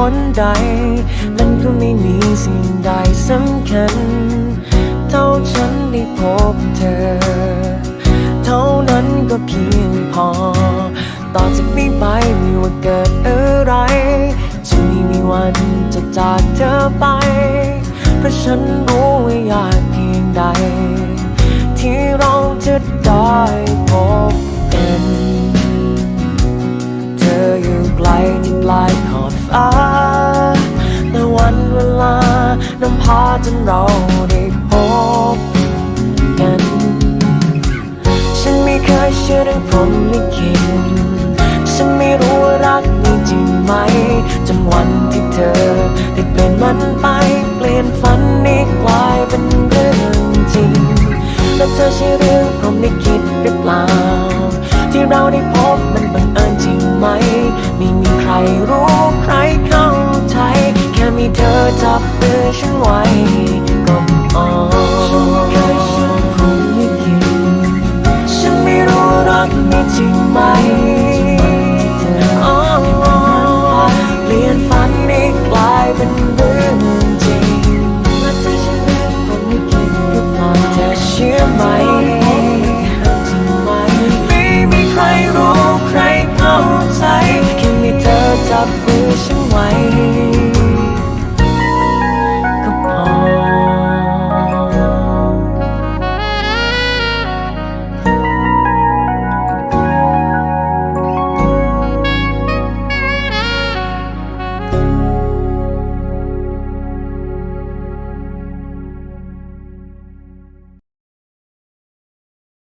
เหตุผลใดมันก็ไม่มีสิ่งใดสำคัญ เท่าฉันได้พบเธอ เท่านั้นก็เพียงพอ ต่อจากนี้ไปไม่ว่าเกิดอะไร จะไม่มีวันจะจากเธอไป เพราะฉันรู้ว่ายากเพียงใด ที่เราจะได้พบ ลายขอบฟ้าแต่วันเวลานำพาจนเราได้พบกัน ฉันไม่เคยเชื่อเรื่องพรหมลิขิตฉันไม่รู้ว่ารักมีจริงไหมจนวันที่เธอได้เปลี่ยนมันไป เปลี่ยนฝันนี้กลายเป็นเรื่องจริง และเธอใช่เรื่องพรหมลิขิตหรือเปล่า ที่เราได้พบมันบังเอิญจริงไหมไม่มี รรู้ใครเข้าใจ แค่มีเธอจับมือฉันไว้ จับมือฉันไว้